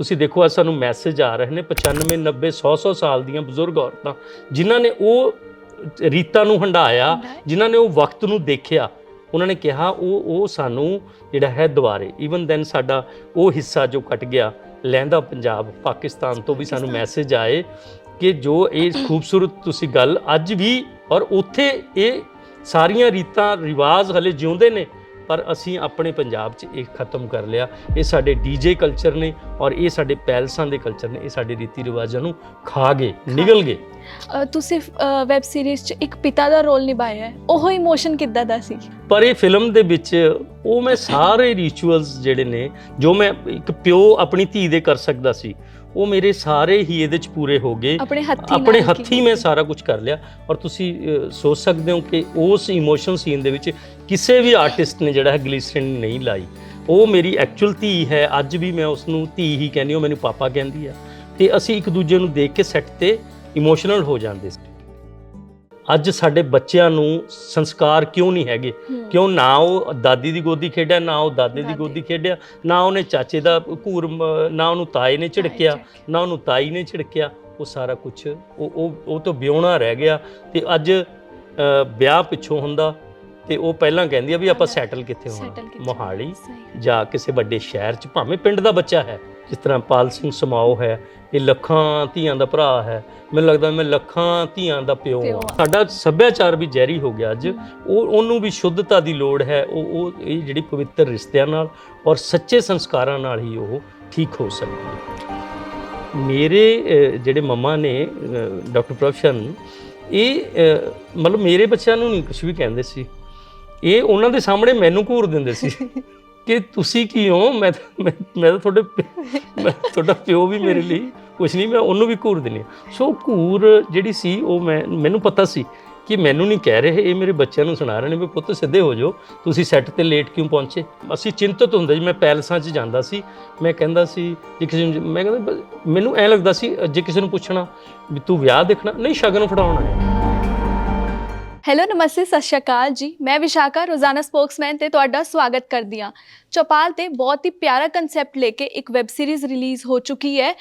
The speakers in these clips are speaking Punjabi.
ਤੁਸੀਂ ਦੇਖੋ ਅੱਜ ਸਾਨੂੰ ਮੈਸੇਜ ਆ ਰਹੇ ਨੇ 95 90 100 100 ਸਾਲ ਦੀਆਂ ਬਜ਼ੁਰਗ ਔਰਤਾਂ ਜਿਨ੍ਹਾਂ ਨੇ ਉਹ ਰੀਤਾਂ ਨੂੰ ਹੰਡਾਇਆ। ਜਿਨ੍ਹਾਂ ਨੇ ਉਹ ਵਕਤ ਨੂੰ ਦੇਖਿਆ ਉਹਨਾਂ ਨੇ ਕਿਹਾ ਉਹ ਉਹ ਸਾਨੂੰ ਜਿਹੜਾ ਹੈ ਦੁਬਾਰੇ ਈਵਨ ਦੈਨ ਸਾਡਾ ਉਹ ਹਿੱਸਾ ਜੋ ਕੱਟ ਗਿਆ ਲਹਿੰਦਾ ਪੰਜਾਬ ਪਾਕਿਸਤਾਨ ਤੋਂ ਵੀ ਸਾਨੂੰ। ਮੈਸੇਜ ਆਏ ਕਿ ਜੋ ਇਹ ਖੂਬਸੂਰਤ ਤੁਸੀਂ ਗੱਲ ਅੱਜ ਵੀ ਔਰ ਉੱਥੇ ਇਹ ਸਾਰੀਆਂ ਰੀਤਾਂ ਰਿਵਾਜ ਹਲੇ ਜਿਉਂਦੇ ਨੇ ਪਰ ਅਸੀਂ ਆਪਣੇ ਪੰਜਾਬ 'ਚ ਇਹ ਖਤਮ ਕਰ ਲਿਆ। ਇਹ ਸਾਡੇ ਡੀਜੇ ਕਲਚਰ ਨੇ ਔਰ ਇਹ ਸਾਡੇ ਪੈਲਸਾਂ ਦੇ ਕਲਚਰ ਨੇ ਇਹ ਸਾਡੇ ਰੀਤੀ ਰਿਵਾਜਾਂ ਨੂੰ ਖਾ ਗਏ ਨਿਗਲ ਗਏ। ਤੁਸੀਂ ਵੈਬ ਸੀਰੀਜ਼ 'ਚ ਇੱਕ ਪਿਤਾ ਦਾ ਰੋਲ ਨਿਭਾਇਆ ਹੈ। ਉਹ ਇਮੋਸ਼ਨ ਕਿੱਦਾਂ ਦਾ ਸੀ? ਪਰ ਇਹ ਫਿਲਮ ਦੇ ਵਿੱਚ ਉਹ ਮੈਂ ਸਾਰੇ ਰਿਚੁਅਲਸ ਜਿਹੜੇ ਨੇ ਜੋ ਮੈਂ ਇੱਕ ਪਿਓ ਆਪਣੀ ਧੀ ਦੇ ਕਰ ਸਕਦਾ ਸੀ ਉਹ ਮੇਰੇ ਸਾਰੇ ਹੀ ਇਹਦੇ ਚ ਪੂਰੇ ਹੋ ਗਏ। ਆਪਣੇ ਹੱਥੀ ਆਪਣੇ ਹੱਥੀ। ਮੈਂ ਸਾਰਾ ਕੁਝ ਕਰ ਲਿਆ। ਔਰ ਤੁਸੀਂ ਸੋਚ ਸਕਦੇ ਹੋ ਕਿ ਉਸ ਇਮੋਸ਼ਨ ਸੀਨ ਦੇ ਵਿੱਚ ਕਿਸੇ ਵੀ ਆਰਟਿਸਟ ਨੇ ਜਿਹੜਾ ਹੈ ਗਲੀਸਰਿਨ ਨਹੀਂ ਲਾਈ। ਉਹ ਮੇਰੀ ਐਕਚੁਅਲ ਧੀ ਹੈ। ਅੱਜ ਵੀ ਮੈਂ ਉਸ ਨੂੰ ਧੀ ਹੀ ਕਹਿੰਦੀ ਹਾਂ ਮੈਨੂੰ ਪਾਪਾ ਕਹਿੰਦੀ ਆ ਤੇ ਅਸੀਂ ਇੱਕ ਦੂਜੇ ਨੂੰ ਦੇਖ ਕੇ ਸੈੱਟ ਤੇ ਇਮੋਸ਼ਨਲ ਹੋ ਜਾਂਦੇ ਸੀ। ਅੱਜ ਸਾਡੇ ਬੱਚਿਆਂ ਨੂੰ ਸੰਸਕਾਰ ਕਿਉਂ ਨਹੀਂ ਹੈਗੇ। ਕਿਉਂ ਨਾ ਉਹ ਦਾਦੀ ਦੀ ਗੋਦੀ ਖੇਡਿਆ ਨਾ ਉਹ ਦਾਦੇ ਦੀ। ਗੋਦੀ ਖੇਡਿਆ ਨਾ ਉਹਨੇ ਚਾਚੇ ਦਾ ਘੂਰ ਨਾ ਉਹਨੂੰ ਤਾਏ ਨੇ ਝਿੜਕਿਆ। ਨਾ ਉਹਨੂੰ ਤਾਈ ਨੇ ਝਿੜਕਿਆ ਉਹ ਸਾਰਾ ਕੁਝ ਉਹ ਉਹ ਉਹ ਤੋਂ ਵਿਉਣਾ ਰਹਿ ਗਿਆ ਤੇ ਅੱਜ ਵਿਆਹ ਪਿੱਛੋਂ ਹੁੰਦਾ ਤੇ ਉਹ ਪਹਿਲਾਂ ਕਹਿੰਦੀ ਆ ਵੀ ਆਪਾਂ ਸੈਟਲ ਕਿੱਥੇ ਹੋਣਾ ਮੋਹਾਲੀ। ਜਾਂ ਕਿਸੇ ਵੱਡੇ ਸ਼ਹਿਰ 'ਚ ਭਾਵੇਂ ਪਿੰਡ ਦਾ ਬੱਚਾ ਹੈ ਜਿਸ ਤਰ੍ਹਾਂ ਪਾਲ ਸਿੰਘ ਸਮਾਓ ਹੈ ਇਹ ਲੱਖਾਂ ਧੀਆਂ ਦਾ ਭਰਾ ਹੈ। ਮੈਨੂੰ ਲੱਗਦਾ ਮੈਂ ਲੱਖਾਂ ਧੀਆਂ ਦਾ ਪਿਓ ਹਾਂ। ਸਾਡਾ ਸੱਭਿਆਚਾਰ ਵੀ ਜ਼ਹਿਰੀ ਹੋ ਗਿਆ ਅੱਜ। ਉਹ ਉਹਨੂੰ ਵੀ ਸ਼ੁੱਧਤਾ ਦੀ ਲੋੜ ਹੈ। ਉਹ ਉਹ ਇਹ ਜਿਹੜੀ ਪਵਿੱਤਰ ਰਿਸ਼ਤਿਆਂ ਨਾਲ ਔਰ ਸੱਚੇ ਸੰਸਕਾਰਾਂ ਨਾਲ ਹੀ ਉਹ ਠੀਕ ਹੋ ਸਕਦੀ ਹੈ। ਮੇਰੇ ਜਿਹੜੇ ਮੰਮਾ ਨੇ ਡਾਕਟਰ ਪ੍ਰਭਸ਼ਨ ਇਹ ਮਤਲਬ ਮੇਰੇ ਬੱਚਿਆਂ ਨੂੰ ਨਹੀਂ ਕੁਝ ਵੀ ਕਹਿੰਦੇ ਸੀ। ਇਹ ਉਹਨਾਂ ਦੇ ਸਾਹਮਣੇ ਮੈਨੂੰ ਘੂਰ ਦਿੰਦੇ ਸੀ। ਕਿ ਤੁਸੀਂ ਕੀ ਹੋ? ਮੈਂ ਤਾਂ- ਮੈਂ ਮੈਂ ਤਾਂ ਤੁਹਾਡੇ ਪਿ- ਮੈਂ ਤੁਹਾਡਾ ਪਿਓ ਵੀ ਮੇਰੇ ਲਈ ਕੁਝ ਨਹੀਂ ਮੈਂ ਉਹਨੂੰ ਵੀ ਘੂਰ ਦਿੰਦੀ ਹਾਂ। ਸੋ ਘੂਰ ਜਿਹੜੀ ਸੀ ਉਹ ਮੈਂ ਮੈਨੂੰ ਪਤਾ ਸੀ ਕਿ ਮੈਨੂੰ ਨਹੀਂ ਕਹਿ ਰਹੇ ਇਹ ਮੇਰੇ ਬੱਚਿਆਂ ਨੂੰ ਸੁਣਾ ਰਹੇ ਨੇ ਵੀ ਪੁੱਤ ਸਿੱਧੇ ਹੋ ਜਾਓ ਤੁਸੀਂ ਸੈੱਟ ਤੇ ਲੇਟ ਕਿਉਂ ਪਹੁੰਚੇ? ਅਸੀਂ ਚਿੰਤਤ ਹੁੰਦੇ ਜੀ ਮੈਂ ਪੈਲਸਾਂ 'ਚ ਜਾਂਦਾ ਸੀ ਮੈਂ ਕਹਿੰਦਾ ਸੀ ਜੇ ਕਿਸੇ ਨੂੰ ਮੈਂ ਕਹਿੰਦਾ ਬ- ਮੈਨੂੰ ਐ ਲੱਗਦਾ ਸੀ ਜੇ ਕਿਸੇ ਨੂੰ ਪੁੱਛਣਾ ਵੀ ਤੂੰ ਵਿਆਹ ਦੇਖਣਾ ਨਹੀਂ ਸ਼ਗਨ ਫੜਾਉਣਾ ਹੈ ਹੈਲੋ ਨਮਸਤੇ ਸਤਿ ਸ਼੍ਰੀ ਅਕਾਲ ਜੀ। ਮੈਂ ਵਿਸ਼ਾਖਾ ਰੋਜ਼ਾਨਾ ਸਪੋਕਸਮੈਨ ਤੇ ਤੁਹਾਡਾ ਸਵਾਗਤ ਕਰਦੀ ਹਾਂ। ਚੌਪਾਲ ਤੇ ਬਹੁਤ ਹੀ ਪਿਆਰਾ ਕਨਸੈਪਟ ਲੈ ਕੇ ਇੱਕ ਵੈਬ ਸੀਰੀਜ਼ ਰਿਲੀਜ਼ ਹੋ ਚੁੱਕੀ ਹੈ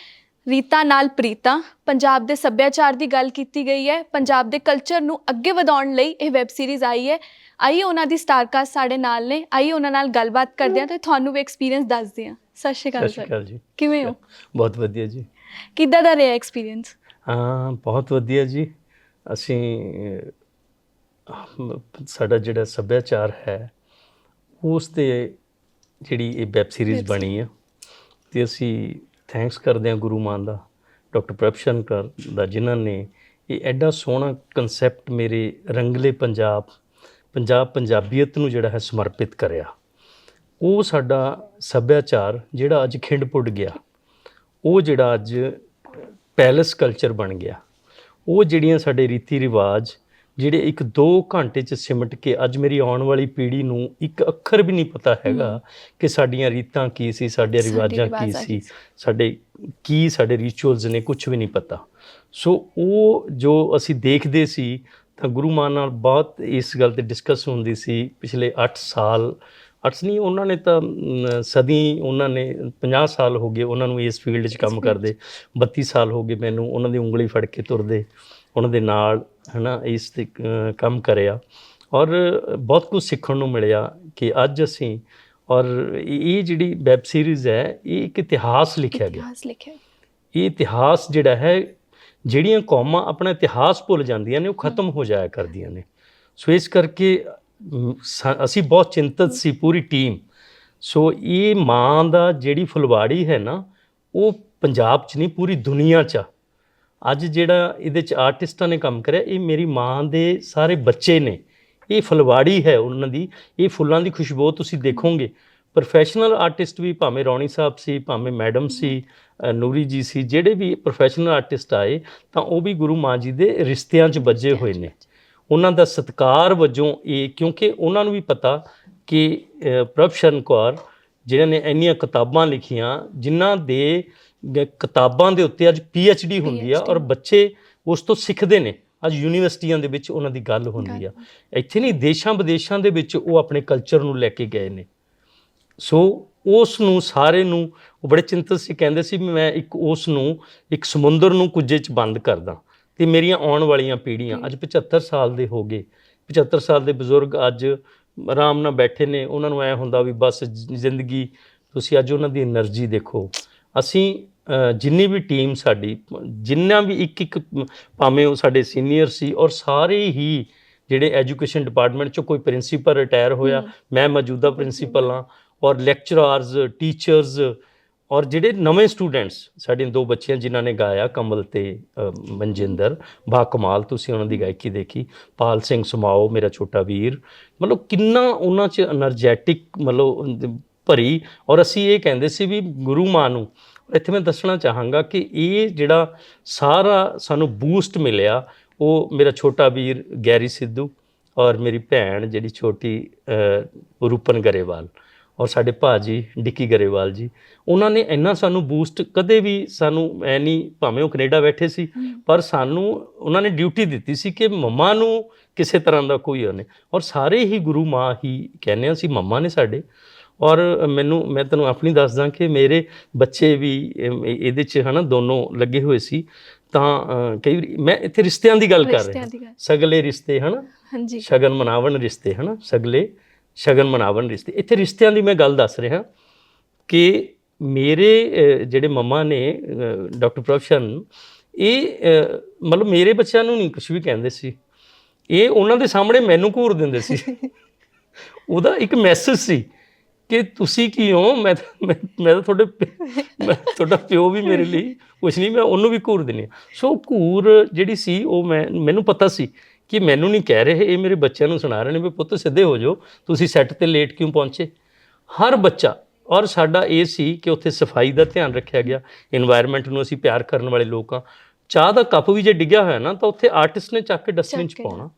ਰੀਤਾ ਨਾਲ ਪ੍ਰੀਤਾ। ਪੰਜਾਬ ਦੇ ਸੱਭਿਆਚਾਰ ਦੀ ਗੱਲ ਕੀਤੀ ਗਈ ਹੈ। ਪੰਜਾਬ ਦੇ ਕਲਚਰ ਨੂੰ ਅੱਗੇ ਵਧਾਉਣ ਲਈ ਇਹ ਵੈਬ ਸੀਰੀਜ਼ ਆਈ ਹੈ। ਆਈਏ ਉਹਨਾਂ ਦੀ ਸਟਾਰਕਾਸਟ ਸਾਡੇ ਨਾਲ ਨੇ। ਆਈਏ ਉਹਨਾਂ ਨਾਲ ਗੱਲਬਾਤ ਕਰਦੇ ਹਾਂ ਤੇ ਤੁਹਾਨੂੰ ਵੀ ਐਕਸਪੀਰੀਅੰਸ ਦੱਸਦੇ ਹਾਂ। ਸਤਿ ਸ਼੍ਰੀ ਅਕਾਲ ਸ਼੍ਰੀ ਜੀ। ਕਿਵੇਂ ਹੋ? ਬਹੁਤ ਵਧੀਆ ਜੀ। ਕਿੱਦਾਂ ਦਾ ਰਿਹਾ ਐਕਸਪੀਰੀਅੰਸ ਹਾਂ ਬਹੁਤ ਵਧੀਆ ਜੀ। ਅਸੀਂ ਸਾਡਾ ਜਿਹੜਾ ਸੱਭਿਆਚਾਰ ਹੈ ਉਸ ਤੇ ਜਿਹੜੀ ਇਹ ਵੈਬ ਸੀਰੀਜ਼ ਬਣੀ ਆ। ਤੇ ਅਸੀਂ ਥੈਂਕਸ ਕਰਦੇ ਹਾਂ ਗੁਰੂ ਮਾਨ ਦਾ ਡਾਕਟਰ ਪ੍ਰਭਸ਼ਨਕਰ ਦਾ ਜਿਨ੍ਹਾਂ ਨੇ ਇਹ ਐਡਾ ਸੋਹਣਾ ਕਨਸੈਪਟ ਮੇਰੇ ਰੰਗਲੇ ਪੰਜਾਬ ਪੰਜਾਬ ਪੰਜਾਬੀਅਤ ਨੂੰ ਜਿਹੜਾ ਹੈ ਸਮਰਪਿਤ ਕਰਿਆ। ਉਹ ਸਾਡਾ ਸੱਭਿਆਚਾਰ ਜਿਹੜਾ ਅੱਜ ਖਿੰਡ ਪੁੱਟ ਗਿਆ ਉਹ ਜਿਹੜਾ ਅੱਜ ਪੈਲਸ ਕਲਚਰ ਬਣ ਗਿਆ। ਉਹ ਜਿਹੜੀਆਂ ਸਾਡੇ ਰੀਤੀ ਰਿਵਾਜ ਜਿਹੜੇ ਇੱਕ 2 ਘੰਟੇ ਚ ਸਿਮਟ ਕੇ ਅੱਜ ਮੇਰੀ ਆਉਣ ਵਾਲੀ ਪੀੜ੍ਹੀ ਨੂੰ ਇੱਕ ਅੱਖਰ ਵੀ ਨਹੀਂ ਪਤਾ ਹੈਗਾ ਕਿ ਸਾਡੀਆਂ ਰੀਤਾਂ ਕੀ ਸੀ ਸਾਡੇ ਰਿਵਾਜਾਂ ਕੀ ਸੀ ਸਾਡੇ ਕੀ ਸਾਡੇ ਰਿਚੁਅਲਸ ਨੇ ਕੁਝ ਵੀ ਨਹੀਂ ਪਤਾ। ਸੋ ਉਹ ਜੋ ਅਸੀਂ ਦੇਖਦੇ ਸੀ ਤਾਂ ਗੁਰੂ ਮਾਨ ਨਾਲ ਬਹੁਤ ਇਸ ਗੱਲ ਤੇ ਡਿਸਕਸ ਹੁੰਦੀ ਸੀ ਪਿਛਲੇ 8 ਸਾਲ 8 ਨਹੀਂ ਉਹਨਾਂ ਨੇ ਤਾਂ ਸਦੀ ਉਹਨਾਂ ਨੇ 50 ਸਾਲ ਹੋ ਗਏ ਉਹਨਾਂ ਨੂੰ ਇਸ ਫੀਲਡ 'ਚ ਕੰਮ। ਕਰਦੇ 32 ਸਾਲ ਹੋ ਗਏ ਮੈਨੂੰ ਉਹਨਾਂ ਦੀ ਉਂਗਲੀ ਫੜ ਕੇ ਤੁਰਦੇ। ਉਹਨਾਂ ਦੇ ਨਾਲ ਹਨਾ ਇਸ ਤੇ ਕੰਮ ਕਰਿਆ। ਔਰ ਬਹੁਤ ਕੁਝ ਸਿੱਖਣ ਨੂੰ ਮਿਲਿਆ ਕਿ ਅੱਜ ਅਸੀਂ ਔਰ ਇਹ ਜਿਹੜੀ ਵੈਬ ਸੀਰੀਜ਼ ਹੈ ਇਹ ਇੱਕ ਇਤਿਹਾਸ ਲਿਖਿਆ ਗਿਆ। ਇਤਿਹਾਸ ਲਿਖਿਆ। ਇਹ ਇਤਿਹਾਸ ਜਿਹੜਾ ਹੈ ਜਿਹੜੀਆਂ ਕੌਮਾਂ ਆਪਣਾ ਇਤਿਹਾਸ ਭੁੱਲ ਜਾਂਦੀਆਂ ਨੇ ਉਹ ਖਤਮ ਹੋ ਜਾਇਆ ਕਰਦੀਆਂ ਨੇ। ਸੋ ਇਸ ਕਰਕੇ ਅਸੀਂ ਬਹੁਤ ਚਿੰਤਤ ਸੀ ਪੂਰੀ ਟੀਮ। ਸੋ ਇਹ ਮਾਂ ਦਾ ਜਿਹੜੀ ਫੁਲਵਾੜੀ ਹੈ ਨਾ ਉਹ ਪੰਜਾਬ 'ਚ ਨਹੀਂ ਪੂਰੀ ਦੁਨੀਆ 'ਚ ਆ। ਅੱਜ ਜਿਹੜਾ ਇਹਦੇ 'ਚ ਆਰਟਿਸਟਾਂ ਨੇ ਕੰਮ ਕਰਿਆ ਇਹ ਮੇਰੀ ਮਾਂ ਦੇ ਸਾਰੇ ਬੱਚੇ ਨੇ। ਇਹ ਫਲਵਾੜੀ ਹੈ ਉਹਨਾਂ ਦੀ। ਇਹ ਫੁੱਲਾਂ ਦੀ ਖੁਸ਼ਬੂ ਤੁਸੀਂ ਦੇਖੋਗੇ। ਪ੍ਰੋਫੈਸ਼ਨਲ ਆਰਟਿਸਟ ਵੀ ਭਾਵੇਂ ਰੌਣੀ ਸਾਹਿਬ ਸੀ ਭਾਵੇਂ ਮੈਡਮ ਸੀ ਨੂਰੀ ਜੀ ਸੀ ਜਿਹੜੇ ਵੀ ਪ੍ਰੋਫੈਸ਼ਨਲ ਆਰਟਿਸਟ ਆਏ ਤਾਂ ਉਹ ਵੀ ਗੁਰੂ ਮਾਂ ਜੀ ਦੇ ਰਿਸ਼ਤਿਆਂ 'ਚ ਵੱਜੇ ਹੋਏ ਨੇ। ਉਹਨਾਂ ਦਾ ਸਤਿਕਾਰ ਵਜੋਂ ਇਹ ਕਿਉਂਕਿ ਉਹਨਾਂ ਨੂੰ ਵੀ ਪਤਾ ਕਿ ਅ, ਪ੍ਰਭਸ਼ਰਨ ਕੌਰ ਜਿਨ੍ਹਾਂ ਨੇ ਇੰਨੀਆਂ ਕਿਤਾਬਾਂ ਲਿਖੀਆਂ ਜਿਨ੍ਹਾਂ ਦੇ ਕਿਤਾਬਾਂ ਦੇ ਉੱਤੇ ਅੱਜ ਡੀ ਹੁੰਦੀ ਆ ਔਰ ਬੱਚੇ ਉਸ ਤੋਂ ਸਿੱਖਦੇ ਨੇ। ਅੱਜ ਯੂਨੀਵਰਸਿਟੀਆਂ ਦੇ ਵਿੱਚ ਉਹਨਾਂ ਦੀ ਗੱਲ ਹੁੰਦੀ ਆ। ਇੱਥੇ ਨਹੀਂ ਦੇਸ਼ਾਂ ਵਿਦੇਸ਼ਾਂ ਦੇ ਵਿੱਚ ਉਹ ਆਪਣੇ ਕਲਚਰ ਨੂੰ ਲੈ ਕੇ ਗਏ ਨੇ। ਸੋ ਉਸ ਨੂੰ ਸਾਰੇ ਨੂੰ ਉਹ ਬੜੇ ਚਿੰਤਤ ਸੀ ਕਹਿੰਦੇ ਸੀ ਵੀ ਮੈਂ ਇੱਕ ਉਸ ਨੂੰ ਇੱਕ ਸਮੁੰਦਰ ਨੂੰ ਕੁਝੇ ਚ ਬੰਦ ਕਰਦਾ ਤੇ ਮੇਰੀਆਂ ਆਉਣ ਵਾਲੀਆਂ ਪੀੜ੍ਹੀਆਂ ਅੱਜ 75 ਸਾਲ ਦੇ ਹੋ ਗਏ। 75 ਸਾਲ ਦੇ ਬਜ਼ੁਰਗ ਅੱਜ ਆਰਾਮ ਨਾਲ ਬੈਠੇ ਨੇ। ਉਹਨਾਂ ਨੂੰ ਐ ਹੁੰਦਾ ਵੀ ਬਸ ਜ਼ਿੰਦਗੀ ਤੁਸੀਂ ਅੱਜ ਉਹਨਾਂ ਦੀ એનર્ਜੀ ਦੇਖੋ। ਅਸੀਂ ਜਿੰਨੀ ਵੀ ਟੀਮ ਸਾਡੀ ਜਿੰਨਾ ਵੀ ਇੱਕ ਇੱਕ ਭਾਵੇਂ ਉਹ ਸਾਡੇ ਸੀਨੀਅਰ ਸੀ ਔਰ ਸਾਰੇ ਹੀ ਜਿਹੜੇ ਐਜੂਕੇਸ਼ਨ ਡਿਪਾਰਟਮੈਂਟ ਚੋਂ ਕੋਈ ਪ੍ਰਿੰਸੀਪਲ ਰਿਟਾਇਰ ਹੋਇਆ ਮੈਂ ਮੌਜੂਦਾ ਪ੍ਰਿੰਸੀਪਲ ਹਾਂ। ਔਰ ਲੈਕਚਰਰਸ ਟੀਚਰਸ ਔਰ ਜਿਹੜੇ ਨਵੇਂ ਸਟੂਡੈਂਟਸ ਸਾਡੇ ਦੋ ਬੱਚੀਆਂ ਜਿਨ੍ਹਾਂ ਨੇ ਗਾਇਆ ਕਮਲ ਤੇ ਮਨਜਿੰਦਰ ਬਾ ਕਮਾਲ ਤੁਸੀਂ ਉਹਨਾਂ ਦੀ ਗਾਇਕੀ ਦੇਖੀ ਪਾਲ ਸਿੰਘ ਸਮਾਓ ਮੇਰਾ ਛੋਟਾ ਵੀਰ ਮਤਲਬ ਕਿੰਨਾ ਉਹਨਾਂ 'ਚ એનર્ਜੈਟਿਕ ਮਤਲਬ ਭਰੀ। ਔਰ ਅਸੀਂ ਇਹ ਕਹਿੰਦੇ ਸੀ ਵੀ ਗੁਰੂ ਮਾਂ ਨੂੰ ਇੱਥੇ ਮੈਂ ਦੱਸਣਾ ਚਾਹਾਂਗਾ ਕਿ ਇਹ ਜਿਹੜਾ ਸਾਰਾ ਸਾਨੂੰ ਬੂਸਟ ਮਿਲਿਆ ਉਹ ਮੇਰਾ ਛੋਟਾ ਵੀਰ ਗੈਰੀ ਸਿੱਧੂ ਔਰ ਮੇਰੀ ਭੈਣ ਜਿਹੜੀ ਛੋਟੀ ਰੂਪਨ ਗਰੇਵਾਲ ਔਰ ਸਾਡੇ ਭਾਜੀ ਡਿੱਕੀ ਗਰੇਵਾਲ ਜੀ ਉਹਨਾਂ ਨੇ ਇੰਨਾ ਸਾਨੂੰ ਬੂਸਟ ਕਦੇ ਵੀ ਸਾਨੂੰ ਐ ਨਹੀਂ ਭਾਵੇਂ ਉਹ ਕੈਨੇਡਾ ਬੈਠੇ ਸੀ ਪਰ ਸਾਨੂੰ ਉਹਨਾਂ ਨੇ ਡਿਊਟੀ ਦਿੱਤੀ ਸੀ ਕਿ ਮੰਮਾ ਨੂੰ ਕਿਸੇ ਤਰ੍ਹਾਂ ਦਾ ਕੋਈ ਨਹੀਂ। ਔਰ ਸਾਰੇ ਹੀ ਗੁਰੂ ਮਾਂ ਹੀ ਕਹਿੰਦੇ ਆ ਸੀ ਮੰਮਾ ਨੇ ਸਾਡੇ। ਔਰ ਮੈਨੂੰ ਮੈਂ ਤੁਹਾਨੂੰ ਆਪਣੀ ਦੱਸਦਾ ਕਿ ਮੇਰੇ ਬੱਚੇ ਵੀ ਇਹਦੇ 'ਚ ਹਨਾ ਦੋਨੋਂ ਲੱਗੇ ਹੋਏ ਸੀ। ਤਾਂ ਕਈ ਵਾਰੀ ਮੈਂ ਇੱਥੇ ਰਿਸ਼ਤਿਆਂ ਦੀ ਗੱਲ ਕਰ ਰਿਹਾ। ਸਗਲੇ ਰਿਸ਼ਤੇ ਹਨਾ? ਹਾਂਜੀ। ਸ਼ਗਨ ਮਨਾਵਣ ਰਿਸ਼ਤੇ ਹਨਾ? ਸਗਲੇ ਸ਼ਗਨ ਮਨਾਵਣ ਰਿਸ਼ਤੇ। ਇੱਥੇ ਰਿਸ਼ਤਿਆਂ ਦੀ ਮੈਂ ਗੱਲ ਦੱਸ ਰਿਹਾ ਕਿ ਮੇਰੇ ਜਿਹੜੇ ਮੰਮਾ ਨੇ ਡਾਕਟਰ ਪ੍ਰਭਸ਼ਨ ਇਹ ਮਤਲਬ ਮੇਰੇ ਬੱਚਿਆਂ ਨੂੰ ਨਹੀਂ ਕੁਝ ਵੀ ਕਹਿੰਦੇ ਸੀ। ਇਹ ਉਹਨਾਂ ਦੇ ਸਾਹਮਣੇ ਮੈਨੂੰ ਘੂਰ ਦਿੰਦੇ ਸੀ। ਉਹਦਾ ਇੱਕ ਮੈਸੇਜ ਸੀ। ਕਿ ਤੁਸੀਂ ਕੀ ਹੋ? ਮੈਂ ਤਾਂ- ਮੈਂ ਮੈਂ ਤਾਂ ਤੁਹਾਡੇ ਪਿ- ਮੈਂ ਤੁਹਾਡਾ ਪਿਓ ਵੀ ਮੇਰੇ ਲਈ ਕੁਛ ਨਹੀਂ ਮੈਂ ਉਹਨੂੰ ਵੀ ਘੂਰ ਦਿੰਦੀ ਹਾਂ। ਸੋ ਘੂਰ ਜਿਹੜੀ ਸੀ ਉਹ ਮੈਂ ਮੈਨੂੰ ਪਤਾ ਸੀ ਕਿ ਮੈਨੂੰ ਨਹੀਂ ਕਹਿ ਰਹੇ ਇਹ ਮੇਰੇ ਬੱਚਿਆਂ ਨੂੰ ਸੁਣਾ ਰਹੇ ਨੇ ਵੀ ਪੁੱਤ ਸਿੱਧੇ ਹੋ ਜਾਓ ਤੁਸੀਂ ਸੈੱਟ ਤੇ ਲੇਟ ਕਿਉਂ ਪਹੁੰਚੇ? ਹਰ ਬੱਚਾ ਔਰ ਸਾਡਾ ਇਹ ਸੀ ਕਿ ਉੱਥੇ ਸਫ਼ਾਈ ਦਾ ਧਿਆਨ ਰੱਖਿਆ ਗਿਆ এনवायरमेंट ਨੂੰ ਅਸੀਂ ਪਿਆਰ ਕਰਨ ਵਾਲੇ ਲੋਕ ਹਾਂ। ਚਾਹ ਦਾ ਕੱਪ ਵੀ ਜੇ ਡਿੱਗਿਆ ਹੋਇਆ ਨਾ ਤਾਂ ਉੱਥੇ ਆਰਟਿਸਟ ਨੇ ਚੱਕ ਕੇ ਡਸਟਬਿਨ ਚ ਪਾਉਣਾ।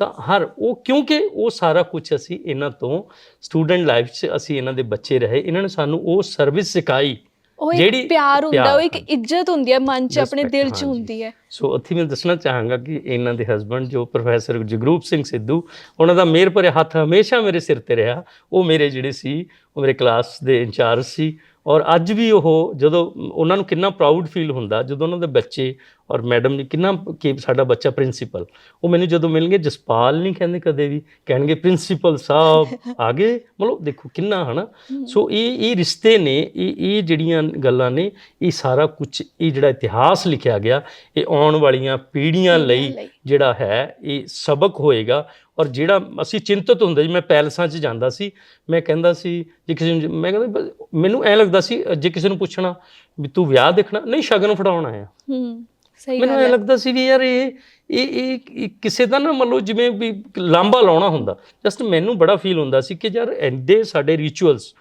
ਤਾਂ ਹਰ ਉਹ ਕਿਉਂਕਿ ਉਹ ਸਾਰਾ ਕੁਝ ਅਸੀਂ ਇਹਨਾਂ ਤੋਂ ਸਟੂਡੈਂਟ ਲਾਈਫ 'ਚ ਅਸੀਂ ਇਹਨਾਂ ਦੇ ਬੱਚੇ ਰਹੇ ਇਹਨਾਂ ਨੇ ਸਾਨੂੰ ਉਹ ਸਰਵਿਸ ਸਿਖਾਈ ਉਹ ਜਿਹੜੀ ਪਿਆਰ ਹੁੰਦਾ ਉਹ ਇੱਕ। ਇੱਜ਼ਤ ਹੁੰਦੀ ਹੈ ਮਨ 'ਚ ਆਪਣੇ ਦਿਲ 'ਚ। ਹੁੰਦੀ ਹੈ ਸੋ ਉੱਥੇ ਮੈਂ ਦੱਸਣਾ ਚਾਹਾਂਗਾ ਕਿ ਇਹਨਾਂ ਦੇ ਹਸਬੰਡ ਜੋ ਪ੍ਰੋਫੈਸਰ ਜਗਰੂਪ ਸਿੰਘ ਸਿੱਧੂ ਉਹਨਾਂ ਦਾ ਮਿਹਰ ਭਰਿਆ ਹੱਥ ਹਮੇਸ਼ਾ ਮੇਰੇ ਸਿਰ ਤੇ ਰਿਹਾ। ਉਹ ਮੇਰੇ ਜਿਹੜੇ ਸੀ ਉਹ ਮੇਰੇ ਕਲਾਸ ਦੇ ਇੰਚਾਰਜ ਸੀ। ਔਰ ਅੱਜ ਵੀ ਉਹ ਜਦੋਂ ਉਹਨਾਂ ਨੂੰ ਕਿੰਨਾ ਪ੍ਰਾਊਡ ਫੀਲ ਹੁੰਦਾ ਜਦੋਂ ਉਹਨਾਂ ਦੇ ਬੱਚੇ ਔਰ ਮੈਡਮ ਨੇ ਕਿੰਨਾ ਕਿ ਸਾਡਾ ਬੱਚਾ ਪ੍ਰਿੰਸੀਪਲ ਉਹ ਮੈਨੂੰ ਜਦੋਂ ਮਿਲਣਗੇ ਜਸਪਾਲ ਨਹੀਂ ਕਹਿੰਦੇ ਕਦੇ ਵੀ ਕਹਿਣਗੇ ਪ੍ਰਿੰਸੀਪਲ ਸਾਹਿਬ ਆਗੇ ਮਤਲਬ ਦੇਖੋ ਕਿੰਨਾ ਹਨਾ? ਸੋ ਇਹ ਇਹ ਰਿਸ਼ਤੇ ਨੇ ਇਹ ਇਹ ਜਿਹੜੀਆਂ ਗੱਲਾਂ ਨੇ ਇਹ ਸਾਰਾ ਕੁਝ ਇਹ ਜਿਹੜਾ ਇਤਿਹਾਸ ਲਿਖਿਆ ਗਿਆ ਇਹ ਆਉਣ ਵਾਲੀਆਂ ਪੀੜ੍ਹੀਆਂ ਲਈ। ਜਿਹੜਾ ਹੈ ਇਹ ਸਬਕ ਹੋਏਗਾ। ਔਰ ਜਿਹੜਾ ਅਸੀਂ ਚਿੰਤਤ ਹੁੰਦੇ ਜੀ ਮੈਂ ਪੈਲਸਾਂ 'ਚ ਜਾਂਦਾ ਸੀ ਮੈਂ ਕਹਿੰਦਾ ਸੀ ਜੇ ਕਿਸੇ ਨੂੰ ਮੈਂ ਕਹਿੰਦਾ ਮੈਨੂੰ ਐ ਲੱਗਦਾ ਸੀ ਜੇ ਕਿਸੇ ਨੂੰ ਪੁੱਛਣਾ ਵੀ ਤੂੰ ਵਿਆਹ ਦੇਖਣਾ ਨਹੀਂ ਸ਼ਗਨ ਫੜਾਉਣਾ ਆ ਹੂੰ ਸਹੀ ਮੈਨੂੰ ਐ ਲੱਗਦਾ ਸੀ ਵੀ ਯਾਰ ਇਹ ਇਹ ਕਿਸੇ ਦਾ ਨਾ ਮੰਨ ਲਓ ਜਿਵੇਂ ਵੀ ਲਾਂਬਾ ਲਾਉਣਾ ਹੁੰਦਾ। ਜਸਟ ਮੈਨੂੰ ਬੜਾ ਫੀਲ ਹੁੰਦਾ ਸੀ ਕਿ ਯਾਰ ਐਡੇ ਸਾਡੇ ਰਿਚੁਅਲਸ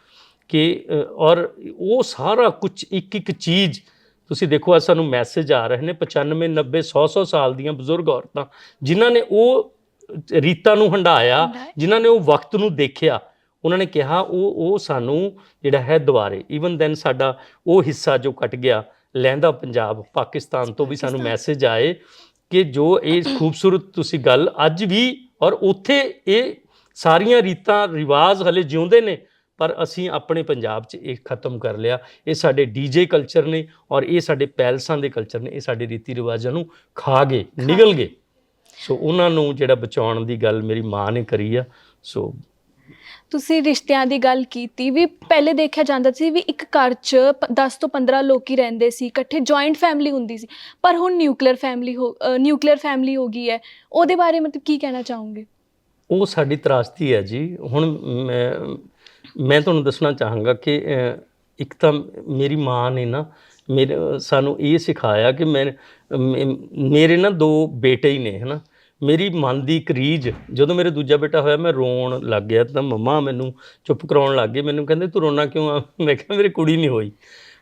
ਕਿ ਔਰ ਉਹ ਸਾਰਾ ਕੁਝ ਇੱਕ ਇੱਕ ਚੀਜ਼ ਤੁਸੀਂ ਦੇਖੋ ਅੱਜ ਸਾਨੂੰ ਮੈਸੇਜ ਆ ਰਹੇ ਨੇ 95 90 100 100 ਸਾਲ ਦੀਆਂ ਬਜ਼ੁਰਗ ਔਰਤਾਂ ਜਿਨ੍ਹਾਂ ਨੇ ਉਹ ਰੀਤਾਂ ਨੂੰ ਹੰਡਾਇਆ। ਜਿਨ੍ਹਾਂ ਨੇ ਉਹ ਵਕਤ ਨੂੰ ਦੇਖਿਆ ਉਹਨਾਂ ਨੇ ਕਿਹਾ ਉਹ ਉਹ ਸਾਨੂੰ ਜਿਹੜਾ ਹੈ ਦੁਬਾਰੇ ਈਵਨ ਦੈਨ ਸਾਡਾ ਉਹ ਹਿੱਸਾ ਜੋ ਕੱਟ ਗਿਆ ਲਹਿੰਦਾ ਪੰਜਾਬ ਪਾਕਿਸਤਾਨ ਤੋਂ ਵੀ ਸਾਨੂੰ। ਮੈਸੇਜ ਆਏ ਕਿ ਜੋ ਇਹ ਖੂਬਸੂਰਤ ਤੁਸੀਂ ਗੱਲ ਅੱਜ ਵੀ ਔਰ ਉੱਥੇ ਇਹ ਸਾਰੀਆਂ ਰੀਤਾਂ ਰਿਵਾਜ ਹਲੇ ਜਿਉਂਦੇ ਨੇ ਪਰ ਅਸੀਂ ਆਪਣੇ ਪੰਜਾਬ 'ਚ ਇਹ ਖਤਮ ਕਰ ਲਿਆ। ਇਹ ਸਾਡੇ ਡੀਜੇ ਕਲਚਰ ਨੇ ਔਰ ਇਹ ਸਾਡੇ ਪੈਲਸਾਂ ਦੇ ਕਲਚਰ ਨੇ ਇਹ ਸਾਡੇ ਰੀਤੀ ਰਿਵਾਜਾਂ ਨੂੰ ਖਾ ਗਏ ਨਿਗਲ ਗਏ। ਸੋ ਉਹਨਾਂ ਨੂੰ ਜਿਹੜਾ ਬਚਾਉਣ ਦੀ ਗੱਲ ਮੇਰੀ ਮਾਂ ਨੇ ਕਰੀ ਆ ਸੋ ਤੁਸੀਂ ਰਿਸ਼ਤਿਆਂ ਦੀ ਗੱਲ ਕੀਤੀ ਵੀ ਪਹਿਲੇ ਦੇਖਿਆ ਜਾਂਦਾ ਸੀ ਵੀ ਇੱਕ ਘਰ 'ਚ ਪ- 10 ਤੋਂ 15 ਲੋਕੀ ਰਹਿੰਦੇ ਸੀ ਇਕੱਠੇ ਜੁਆਇੰਟ ਫੈਮਿਲੀ ਹੁੰਦੀ ਸੀ। ਪਰ ਹੁਣ ਨਿਊਕਲੀਅਰ ਫੈਮਿਲੀ ਹੋ ਨਿਊਕਲੀਅਰ ਫੈਮਿਲੀ ਹੋ ਗਈ ਹੈ। ਉਹਦੇ ਬਾਰੇ ਮਤਲਬ ਕੀ ਕਹਿਣਾ ਚਾਹੋਗੇ? ਉਹ ਸਾਡੀ ਤਰਾਸਦੀ ਹੈ ਜੀ। ਹੁਣ ਮੈਂ ਤੁਹਾਨੂੰ ਦੱਸਣਾ ਚਾਹਾਂਗਾ ਕਿ ਇੱਕ ਤਾਂ ਮੇਰੀ ਮਾਂ ਨੇ ਨਾ ਮੇਰੇ, ਸਾਨੂੰ ਇਹ ਸਿਖਾਇਆ ਕਿ ਮੈਂ, ਮ- ਮੇਰੇ ਨਾ ਦੋ ਬੇਟੇ ਹੀ ਨੇ, ਹਨਾ। ਮੇਰੀ ਮਨ ਦੀ ਇੱਕ ਰੀਝ, ਜਦੋਂ ਮੇਰੇ ਦੂਜਾ ਬੇਟਾ ਹੋਇਆ, ਮੈਂ ਰੋਣ ਲੱਗ ਗਿਆ ਤਾਂ ਮੰਮਾ ਮੈਨੂੰ ਚੁੱਪ ਕਰਾਉਣ ਲੱਗ ਗਏ। ਮੈਨੂੰ ਕਹਿੰਦੇ, ਤੂੰ ਰੋਣਾ ਕਿਉਂ ਆ? ਮੈਂ ਕਿਹਾ, ਮੇਰੀ ਕੁੜੀ ਨਹੀਂ ਹੋਈ।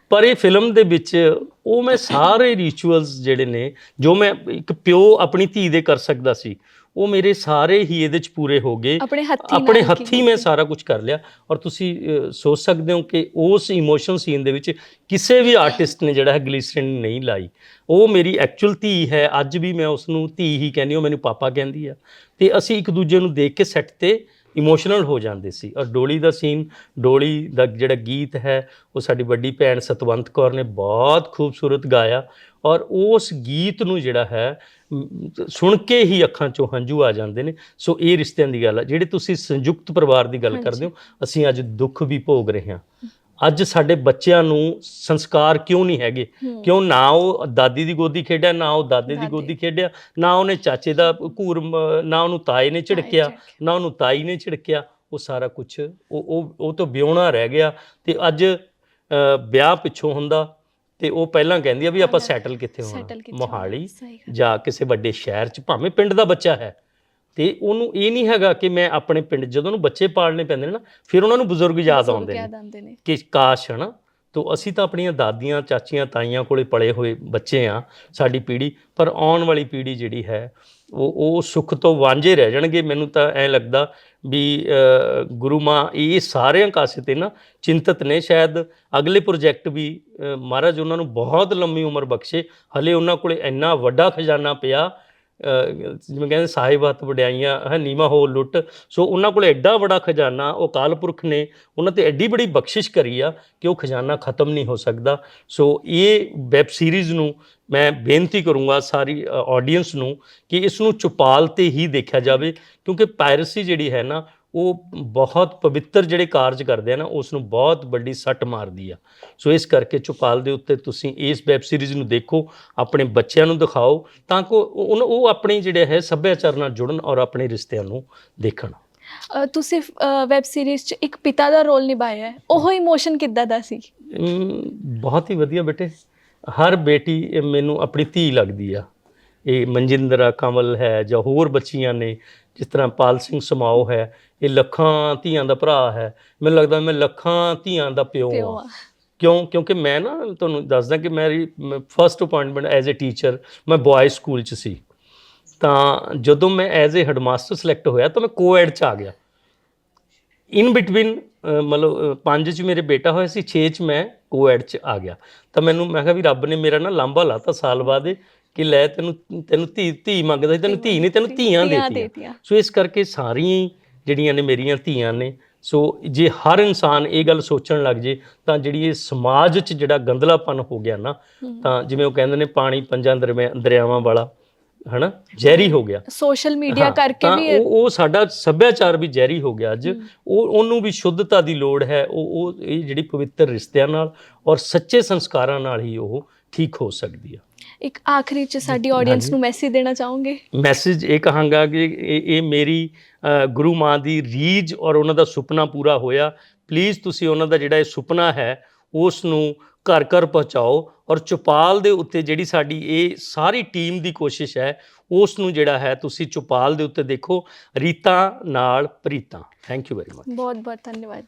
ਪਰ ਇਹ ਫਿਲਮ ਦੇ ਵਿੱਚ ਉਹ ਮੈਂ ਸਾਰੇ ਰਿਚੁਅਲਸ ਜਿਹੜੇ ਨੇ, ਜੋ ਮੈਂ ਇੱਕ ਪਿਓ ਆਪਣੀ ਧੀ ਦੇ ਕਰ ਸਕਦਾ ਸੀ ਉਹ ਮੇਰੇ ਸਾਰੇ ਹੀ ਇਹਦੇ ਚ ਪੂਰੇ ਹੋ ਗਏ। ਆਪਣੇ ਹੱਥੀਂ ਆਪਣੇ ਹੱਥੀਂ ਮੈਂ ਸਾਰਾ ਕੁਝ ਕਰ ਲਿਆ। ਔਰ ਤੁਸੀਂ ਸੋਚ ਸਕਦੇ ਹੋ ਕਿ ਉਸ ਇਮੋਸ਼ਨ ਸੀਨ ਦੇ ਵਿੱਚ ਕਿਸੇ ਵੀ ਆਰਟਿਸਟ ਨੇ ਜਿਹੜਾ ਹੈ ਗਲੀਸਰਿਨ ਨਹੀਂ ਲਾਈ। ਉਹ ਮੇਰੀ ਐਕਚੁਅਲ ਧੀ ਹੈ। ਅੱਜ ਵੀ ਮੈਂ ਉਸ ਨੂੰ ਧੀ ਹੀ ਕਹਿੰਦੀ ਹਾਂ। ਮੈਨੂੰ ਪਾਪਾ ਕਹਿੰਦੀ ਆ। ਤੇ ਅਸੀਂ ਇੱਕ ਦੂਜੇ ਨੂੰ ਦੇਖ ਕੇ ਸੈੱਟ ਤੇ ਇਮੋਸ਼ਨਲ ਹੋ ਜਾਂਦੇ ਸੀ। ਔਰ ਡੋਲੀ ਦਾ ਸੀਨ ਡੋਲੀ ਦਾ ਜਿਹੜਾ ਗੀਤ ਹੈ ਉਹ ਸਾਡੀ ਵੱਡੀ ਭੈਣ ਸਤਵੰਤ ਕੌਰ ਨੇ ਬਹੁਤ ਖੂਬਸੂਰਤ ਗਾਇਆ। ਔਰ ਉਸ ਗੀਤ ਨੂੰ ਜਿਹੜਾ ਹੈ ਸੁਣ ਕੇ ਹੀ ਅੱਖਾਂ 'ਚੋਂ ਹੰਝੂ ਆ ਜਾਂਦੇ ਨੇ। ਸੋ ਇਹ ਰਿਸ਼ਤਿਆਂ ਦੀ ਗੱਲ ਹੈ ਜਿਹੜੇ ਤੁਸੀਂ ਸੰਯੁਕਤ ਪਰਿਵਾਰ ਦੀ ਗੱਲ। ਕਰਦੇ ਹੋ ਅਸੀਂ ਅੱਜ ਦੁੱਖ ਵੀ ਭੋਗ ਰਹੇ ਹਾਂ। ਅੱਜ ਸਾਡੇ ਬੱਚਿਆਂ ਨੂੰ ਸੰਸਕਾਰ ਕਿਉਂ ਨਹੀਂ ਹੈਗੇ। ਕਿਉਂ ਨਾ ਉਹ ਦਾਦੀ ਦੀ ਗੋਦੀ ਖੇਡਿਆ ਨਾ ਉਹ ਦਾਦੇ ਦੀ। ਗੋਦੀ ਖੇਡਿਆ ਨਾ ਉਹਨੇ ਚਾਚੇ ਦਾ ਘੂਰ ਨਾ ਉਹਨੂੰ ਤਾਏ ਨੇ ਝਿੜਕਿਆ। ਨਾ ਉਹਨੂੰ ਤਾਈ ਨੇ ਝਿੜਕਿਆ ਉਹ ਸਾਰਾ ਕੁਝ ਉਹ ਉਹ ਉਹ ਤੋਂ ਵਿਉਣਾ ਰਹਿ ਗਿਆ ਤੇ ਅੱਜ ਵਿਆਹ ਪਿੱਛੋਂ ਹੁੰਦਾ ਤੇ ਉਹ ਪਹਿਲਾਂ ਕਹਿੰਦੀ ਆ ਵੀ ਆਪਾਂ। ਸੈਟਲ ਕਿੱਥੇ ਹੋਣਾ ਮੋਹਾਲੀ। ਜਾਂ ਕਿਸੇ ਵੱਡੇ ਸ਼ਹਿਰ 'ਚ ਭਾਵੇਂ ਪਿੰਡ ਦਾ ਬੱਚਾ ਹੈ ਤੇ ਉਹਨੂੰ ਇਹ ਨਹੀਂ ਹੈਗਾ ਕਿ ਮੈਂ ਆਪਣੇ ਪਿੰਡ ਜਦੋਂ ਉਹਨੂੰ ਬੱਚੇ ਪਾਲਣੇ ਪੈਂਦੇ ਨੇ ਨਾ ਫਿਰ ਉਹਨਾਂ ਨੂੰ ਬਜ਼ੁਰਗ ਯਾਦ ਆਉਂਦੇ ਨੇ ਯਾਦ ਆਉਂਦੇ ਨੇ। ਕਿ ਕਾਸ਼ ਹਨਾ ਤੋ ਅਸੀਂ ਤਾਂ ਆਪਣੀਆਂ ਦਾਦੀਆਂ ਚਾਚੀਆਂ ਤਾਈਆਂ ਕੋਲੇ ਪਲੇ ਹੋਏ ਬੱਚੇ ਆ ਸਾਡੀ ਪੀੜ੍ਹੀ ਪਰ ਆਉਣ ਵਾਲੀ ਪੀੜ੍ਹੀ ਜਿਹੜੀ ਹੈ ਉਹ ਉਹ ਸੁੱਖ ਤੋਂ ਵਾਂਝੇ ਰਹਿ ਜਾਣਗੇ। ਮੈਨੂੰ ਤਾਂ ਐ ਲੱਗਦਾ ਵੀ ਅ, ਗੁਰੂ ਮਾਂ ਇਹ ਸਾਰਿਆਂ ਕਾਸੇ ਤੇ ਨਾ ਚਿੰਤਤ ਨੇ। ਸ਼ਾਇਦ ਅਗਲੇ ਪ੍ਰੋਜੈਕਟ ਵੀ ਅ, ਮਹਾਰਾਜ ਉਹਨਾਂ ਨੂੰ ਬਹੁਤ ਲੰਮੀ ਉਮਰ ਬਖਸ਼ੇ। ਹਲੇ ਉਹਨਾਂ ਕੋਲੇ ਇੰਨਾ ਵੱਡਾ ਖਜ਼ਾਨਾ ਪਿਆ ਜਿਵੇਂ ਕਹਿੰਦੇ ਸਾਹਿਬ ਹੱਥ ਵਡਿਆਈਆਂ, ਹੈ ਨੀਮਾ ਹੋ ਲੁੱਟ। ਸੋ ਉਹਨਾਂ ਕੋਲ ਐਡਾ ਬੜਾ ਖਜ਼ਾਨਾ, ਉਹ ਅਕਾਲ ਪੁਰਖ ਨੇ, ਉਹਨਾਂ ਤੇ ਐਡੀ ਬੜੀ ਬਖਸ਼ਿਸ਼ ਕਰੀ ਆ ਕਿ ਉਹ ਖਜ਼ਾਨਾ ਖਤਮ ਨਹੀਂ ਹੋ ਸਕਦਾ। ਸੋ ਇਹ ਵੈਬ ਸੀਰੀਜ਼ ਨੂੰ ਮੈਂ ਬੇਨਤੀ ਕਰੂੰਗਾ ਸਾਰੀ ਆਡੀਅנס ਨੂੰ ਕਿ ਇਸ ਨੂੰ ਚੁਪਾਲ ਤੇ ਹੀ ਦੇਖਿਆ ਜਾਵੇ, ਕਿਉਂਕਿ ਪਾਇਰਸੀ ਜਿਹੜੀ ਹੈ ਨਾ ਉਹ ਬਹੁਤ ਪਵਿੱਤਰ ਜਿਹੜੇ ਕਾਰਜ ਕਰਦੇ ਆ ਨਾ ਉਸ ਨੂੰ ਬਹੁਤ ਵੱਡੀ ਸੱਟ ਮਾਰਦੀ ਆ। ਸੋ ਇਸ ਕਰਕੇ ਚੁਪਾਲ ਦੇ ਉੱਤੇ ਤੁਸੀਂ ਇਸ ਵੈਬ ਸੀਰੀਜ਼ ਨੂੰ ਦੇਖੋ ਆਪਣੇ ਬੱਚਿਆਂ ਨੂੰ ਦਿਖਾਓ ਤਾਂ ਕਿ ਉਹ ਆਪਣੇ ਜਿਹੜੇ ਹੈ ਸੱਭਿਆਚਾਰ ਨਾਲ ਜੁੜਨ ਔਰ ਆਪਣੇ ਰਿਸ਼ਤਿਆਂ ਨੂੰ ਦੇਖਣ। ਤੁਸੀਂ ਵੈਬ ਸੀਰੀਜ਼ 'ਚ ਇੱਕ ਪਿਤਾ ਦਾ ਰੋਲ ਨਿਭਾਇਆ ਹੈ। ਉਹ ਇਮੋਸ਼ਨ ਕਿੱਦਾਂ ਦਾ ਸੀ? ਬਹੁਤ ਹੀ ਵਧੀਆ ਬੇਟੇ। ਹਰ ਬੇਟੀ ਮੈਨੂੰ ਆਪਣੀ ਧੀ ਲੱਗਦੀ ਆ। ਇਹ ਮਨਜਿੰਦਰਾ ਕਮਲ ਹੈ ਜਾਂ ਹੋਰ ਬੱਚੀਆਂ ਨੇ ਜਿਸ ਤਰ੍ਹਾਂ ਪਾਲ ਸਿੰਘ ਸਮਾਓ ਹੈ ਇਹ ਲੱਖਾਂ ਧੀਆਂ ਦਾ ਭਰਾ ਹੈ। ਮੈਨੂੰ ਲੱਗਦਾ ਮੈਂ ਲੱਖਾਂ ਧੀਆਂ ਦਾ ਪਿਓ ਆ। ਕਿਉਂ? ਕਿਉਂਕਿ ਮੈਂ ਨਾ ਤੁਹਾਨੂੰ ਦੱਸਦਾ ਕਿ ਮੇਰੀ first appointment as a teacher ਮੈਂ ਬॉयਜ਼ ਸਕੂਲ 'ਚ ਸੀ। ਤਾਂ ਜਦੋਂ ਮੈਂ ਐਜ਼ ਅ ਹੈਡਮਾਸਟਰ ਸਿਲੈਕਟ ਹੋਇਆ ਤਾਂ ਮੈਂ ਕੋਐਡ 'ਚ ਆ ਗਿਆ। ਇਨ ਬਿਟਵੀਨ ਮਤਲਬ ਪੰਜ 'ਚ ਮੇਰੇ ਬੇਟਾ ਹੋਇਆ ਸੀ 6 'ਚ ਮੈਂ ਕੋਐਡ 'ਚ ਆ ਗਿਆ। ਤਾਂ ਮੈਨੂੰ ਮੈਂ ਕਿਹਾ ਵੀ ਰੱਬ ਨੇ ਮੇਰਾ ਨਾ ਲਾਂਭਾ ਲਾਤਾ ਸਾਲ ਬਾਅਦ ਕਿ ਲੈ ਤੈਨੂੰ ਤੈਨੂੰ ਧੀ ਧੀ ਮੰਗਦਾ ਸੀ ਤੈਨੂੰ ਧੀ ਨਹੀਂ ਤੈਨੂੰ ਧੀਆਂ ਦੇਤੀਆਂ। ਸੋ ਇਸ ਕਰਕੇ ਸਾਰੀਆਂ ਜਿਹੜੀਆਂ ਨੇ ਮੇਰੀਆਂ ਧੀਆਂ ਨੇ ਸੋ ਜੇ ਹਰ ਇਨਸਾਨ ਇਹ ਗੱਲ ਸੋਚਣ ਲੱਗ ਜੇ ਤਾਂ ਜਿਹੜੀ ਇਹ ਸਮਾਜ 'ਚ ਜਿਹੜਾ ਗੰਦਲਾਪਨ ਹੋ ਗਿਆ ਨਾ ਤਾਂ ਜਿਵੇਂ ਉਹ ਕਹਿੰਦੇ ਨੇ ਪਾਣੀ ਪੰਜਾਂ ਦਰਮਿਆ- ਦਰਿਆਵਾਂ ਵਾਲਾ ਹਨਾ? ਜ਼ਹਿਰੀ ਹੋ ਗਿਆ। ਸੋਸ਼ਲ ਮੀਡੀਆ ਕਰਕੇ ਵੀ ਉਹ ਉਹ ਸਾਡਾ ਸੱਭਿਆਚਾਰ ਵੀ ਜ਼ਹਿਰੀ ਹੋ ਗਿਆ ਅੱਜ। ਉਹ ਉਹਨੂੰ ਵੀ ਸ਼ੁੱਧਤਾ ਦੀ ਲੋੜ ਹੈ ਉਹ ਉਹ ਇਹ ਜਿਹੜੀ ਪਵਿੱਤਰ ਰਿਸ਼ਤਿਆਂ ਨਾਲ ਔਰ ਸੱਚੇ ਸੰਸਕਾਰਾਂ ਨਾਲ ਹੀ ਉਹ ਠੀਕ ਹੋ ਸਕਦੀ ਆ। ਇੱਕ ਆਖਰੀ 'ਚ ਸਾਡੀ ਆਡੀਅנס ਨੂੰ ਮੈਸੇਜ ਦੇਣਾ ਚਾਹੋਗੇ? ਮੈਸੇਜ ਇਹ ਕਹਾਂਗਾ ਕਿ ਇਹ ਮੇਰੀ ਗੁਰੂ ਮਾਂ ਦੀ ਰੀਝ ਔਰ ਉਹਨਾਂ ਦਾ ਸੁਪਨਾ ਪੂਰਾ ਹੋਇਆ। ਪਲੀਜ਼ ਤੁਸੀਂ ਉਹਨਾਂ ਦਾ ਜਿਹੜਾ ਇਹ ਸੁਪਨਾ ਹੈ ਉਸ ਨੂੰ ਘਰ ਘਰ ਪਹੁੰਚਾਓ ਔਰ ਚੁਪਾਲ ਦੇ ਉੱਤੇ ਜਿਹੜੀ ਸਾਡੀ ਇਹ ਸਾਰੀ ਟੀਮ ਦੀ ਕੋਸ਼ਿਸ਼ ਹੈ ਉਸ ਨੂੰ ਜਿਹੜਾ ਹੈ ਤੁਸੀਂ ਚੁਪਾਲ ਦੇ ਉੱਤੇ ਦੇਖੋ। ਰੀਤਾਂ ਨਾਲ ਪ੍ਰੀਤਾਂ। ਥੈਂਕ ਯੂ ਵੈਰੀ ਮਚ ਬਹੁਤ ਬਹੁਤ ਧੰਨਵਾਦ।